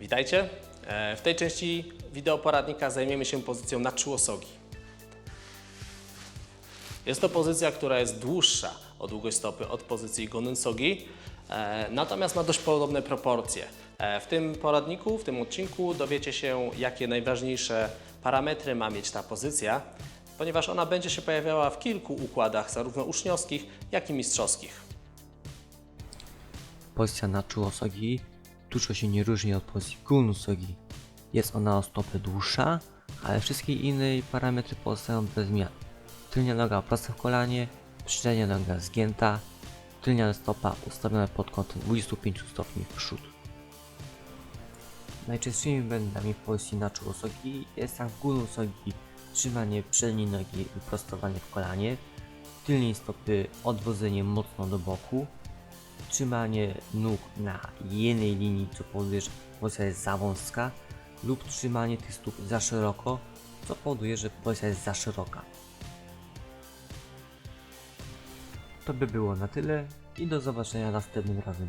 Witajcie. E, W tej części wideoporadnika zajmiemy się pozycją na czułosogi. Jest to pozycja, która jest dłuższa o długość stopy od pozycji gonensogi, e, natomiast ma dość podobne proporcje. E, W tym poradniku, w tym odcinku dowiecie się, jakie najważniejsze parametry ma mieć ta pozycja, ponieważ ona będzie się pojawiała w kilku układach, zarówno uczniowskich, jak i mistrzowskich. Pozycja na czułosogi dużo się nie różni od pozycji gulnosogi. Jest ona o stopę dłuższa, ale wszystkie inne parametry pozostają bez zmian. Tylnia noga prosta w kolanie, przednia noga zgięta, tylnia stopa ustawiona pod kątem 25 stopni w przód. Najczęstszymi błędami w pozycji na czułosogi jest tak gulnosogi trzymanie przedniej nogi wyprostowanie w kolanie, tylnej stopy odwodzenie mocno do boku, trzymanie nóg na jednej linii, co powoduje, że jest za wąska, lub trzymanie tych stóp za szeroko, co powoduje, że pozycja jest za szeroka. To by było na tyle i do zobaczenia następnym razem.